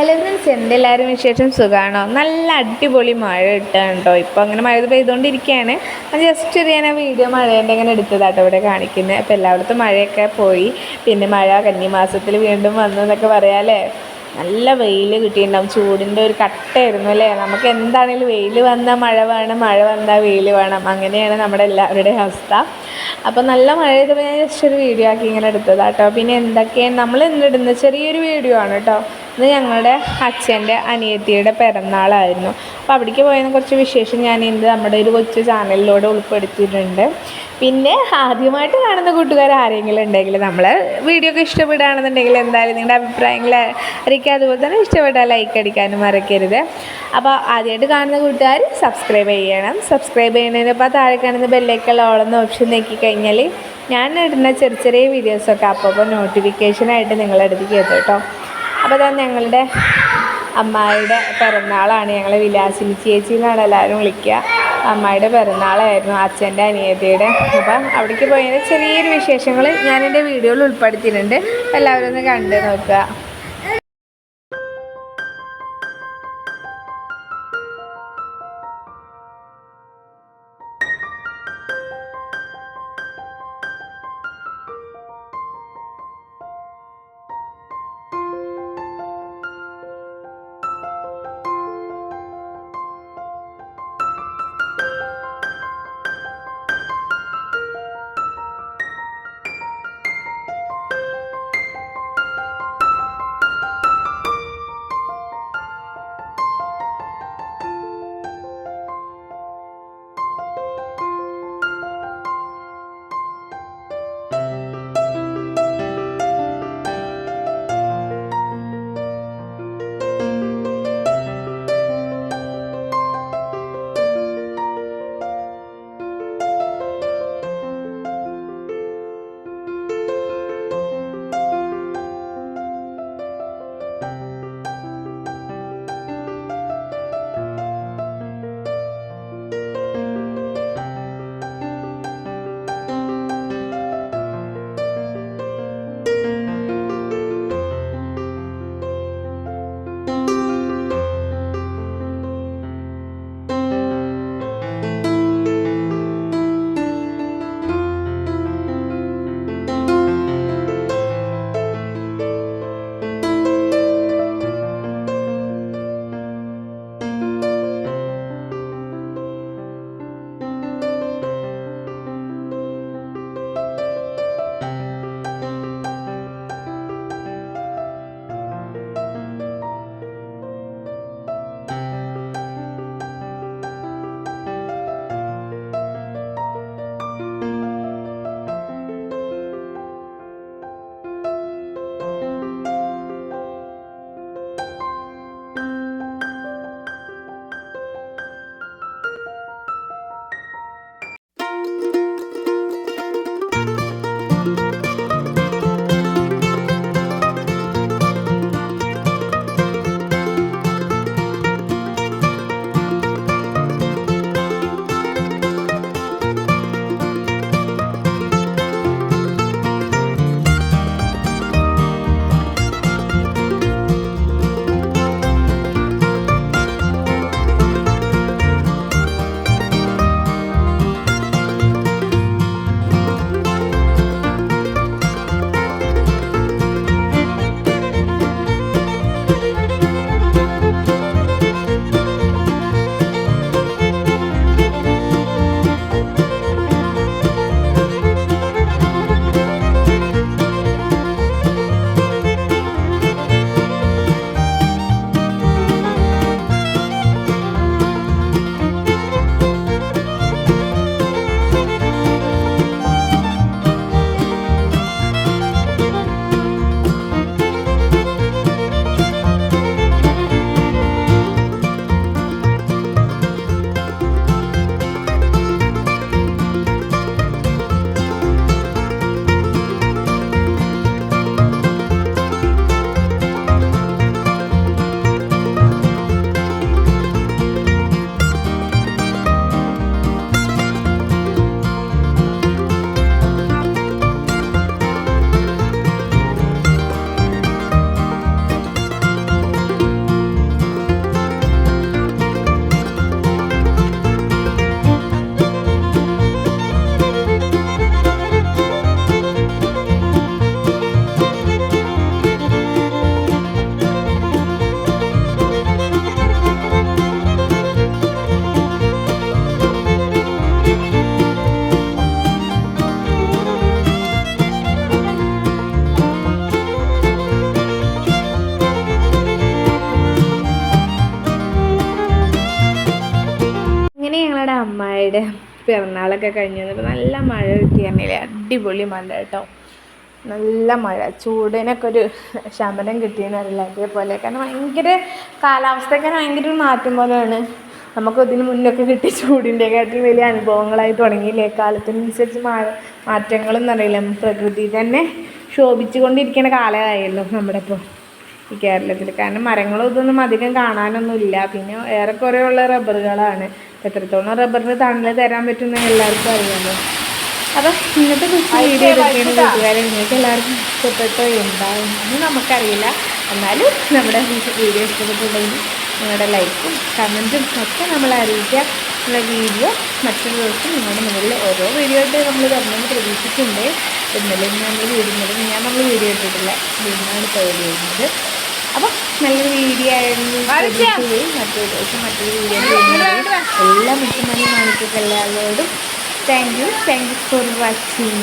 Hello friends എന്തെല്ലാവരും വിശേഷം? സുഖമാണോ നല്ല അടിപൊളി മഴ ഇട്ടാണ് കേട്ടോ ഇപ്പോൾ അങ്ങനെ മഴ പെയ്തുകൊണ്ടിരിക്കുകയാണ്. ജസ്റ്റ് ഒരു ഞാൻ വീഡിയോ മഴേന്റെ അങ്ങനെ എടുത്തതാട്ടോ ഇവിടെ കാണിക്കുന്നത് അപ്പോൾ എല്ലായിടത്തും മഴയൊക്കെ പോയി. പിന്നെ മഴ കന്നിമാസത്തിൽ വീണ്ടും വന്നു എന്നൊക്കെ പറയാമല്ലേ നല്ല വെയിൽ കിട്ടിയിട്ടുണ്ടാവും. ചൂടിന്റെ ഒരു കട്ടയായിരുന്നു അല്ലേ? നമുക്ക് എന്താണെങ്കിലും വെയിൽ വന്നാൽ മഴ വേണം മഴ വന്നാൽ വെയിൽ വേണം. അങ്ങനെയാണ് നമ്മുടെ എല്ലാവരുടെയും അവസ്ഥ. അപ്പോൾ നല്ല മഴ ചെയ്തപ്പോൾ ഞാൻ ജസ്റ്റ് ഒരു വീഡിയോ ആക്കി ഇങ്ങനെ എടുത്തതാട്ടോ. പിന്നെ എന്തൊക്കെയാണ്? നമ്മൾ ഇന്നിടുന്ന ചെറിയൊരു വീഡിയോ ആണ് കേട്ടോ. ഇന്ന് ഞങ്ങളുടെ അച്ഛന്റെ അനിയത്തിയുടെ പിറന്നാളായിരുന്നു. അപ്പോൾ അവിടേക്ക് പോയതിന് കുറച്ച് വിശേഷം ഞാൻ ഇന്ന് നമ്മുടെ ഒരു കൊച്ചു ചാനലിലൂടെ ഉൾപ്പെടുത്തിയിട്ടുണ്ട്. പിന്നെ ആദ്യമായിട്ട് കാണുന്ന കൂട്ടുകാർ ആരെങ്കിലും ഉണ്ടെങ്കിൽ നമ്മൾ വീഡിയോ ഒക്കെ ഇഷ്ടപ്പെടുകയാണെന്നുണ്ടെങ്കിൽ എന്തായാലും നിങ്ങളുടെ അഭിപ്രായങ്ങൾ അറിയിക്കുക. അതുപോലെ തന്നെ ഇഷ്ടപ്പെട്ടാൽ ലൈക്ക് അടിക്കാനും മറക്കരുത്. അപ്പോൾ ആദ്യമായിട്ട് കാണുന്ന കൂട്ടുകാർ സബ്സ്ക്രൈബ് ചെയ്യണം. സബ്സ്ക്രൈബ് ചെയ്യുന്നതിനപ്പോൾ താഴെ കാണുന്ന ബെല്ലേക്കുള്ള ഓളെന്ന ഓപ്ഷൻ നോക്കി കഴിഞ്ഞാൽ ഞാൻ ഇടുന്ന ചെറിയ ചെറിയ വീഡിയോസൊക്കെ അപ്പോൾ അപ്പോൾ നോട്ടിഫിക്കേഷനായിട്ട് നിങ്ങളെടുത്തേക്ക് എത്തും കേട്ടോ. അപ്പോൾ തന്നെ ഞങ്ങളുടെ അമ്മായിയുടെ പിറന്നാളാണ്. ഞങ്ങളെ വിലാസിനി ചേച്ചി എന്നാണ് എല്ലാവരും വിളിക്കുക. അമ്മായിയുടെ പിറന്നാളായിരുന്നു അച്ഛന്റെ അനിയത്തിയുടെ. അപ്പം അവിടേക്ക് പോയതിന്റെ ചെറിയൊരു വിശേഷങ്ങൾ ഞാൻ എന്റെ വീഡിയോയിൽ ഉൾപ്പെടുത്തിയിട്ടുണ്ട്. എല്ലാവരും ഒന്ന് കണ്ട് നോക്കുക. അമ്മയുടെ പിറന്നാളൊക്കെ കഴിഞ്ഞ്. വന്നപ്പോൾ നല്ല മഴ കിട്ടി പറഞ്ഞില്ലേ? അടിപൊളി മഴ കേട്ടോ. നല്ല മഴ. ചൂടിനൊക്കെ ഒരു ശമനം കിട്ടിയെന്ന് അറിയില്ല. അതേപോലെ കാരണം ഭയങ്കര കാലാവസ്ഥയൊക്കെ ഭയങ്കര ഒരു മാറ്റം പോലെയാണ്. നമുക്ക് ഇതിന് മുന്നൊക്കെ കിട്ടിയ ചൂടിന്റെക്കാട്ടിൽ വലിയ അനുഭവങ്ങളായി തുടങ്ങിയില്ലേ? കാലത്തിനനുസരിച്ച് മാ മാറ്റങ്ങളൊന്നും അറിയില്ല. പ്രകൃതി തന്നെ ശോഭിച്ചുകൊണ്ടിരിക്കുന്ന കാലമായല്ലോ നമ്മുടെ ഇപ്പോൾ ഈ കേരളത്തിൽ. കാരണം മരങ്ങളും ഇതൊന്നും അധികം കാണാനൊന്നുമില്ല. പിന്നെ ഏറെക്കുറെ ഉള്ള റബ്ബറുകളാണ്. എത്രത്തോളം റബ്ബറിന് തണൽ തരാൻ പറ്റുന്ന എല്ലാവർക്കും അറിയാമല്ലോ. അപ്പം ഇന്നത്തെ കുറിച്ച് വീഡിയോ ഇതൊക്കെയാണ് കൂട്ടുകാരെ നിങ്ങൾക്ക് എല്ലാവർക്കും ഇഷ്ടപ്പെട്ടോ എന്താവും എന്ന് നമുക്കറിയില്ല. എന്നാലും നമ്മുടെ വീഡിയോ ഇഷ്ടപ്പെട്ടുണ്ടെങ്കിൽ നിങ്ങളുടെ ലൈക്കും കമന്റും ഒക്കെ നമ്മളെ അറിയിക്കുക നമ്മുടെ വീഡിയോ മറ്റൊരു ദിവസം നിങ്ങളുടെ മുകളിൽ ഓരോ വീഡിയോ ആയിട്ട് നമ്മൾ തരണമെന്ന് പ്രതീക്ഷിക്കുന്നുണ്ട് ഇന്നലെ നമ്മൾ വീഡിയോ ഞാൻ നമ്മൾ വീഡിയോ ഇട്ടിട്ടില്ല. ഇന്നാണ് ഇപ്പോൾ വീഡിയോ അപ്പം നല്ലൊരു വീഡിയോ ആയിരുന്നു. മറ്റൊരു ദിവസം മറ്റൊരു വീഡിയോ എല്ലാ എല്ലാ മുട്ടുമണി മാണിക്കല്ലാവരോടും thank you thank you for watching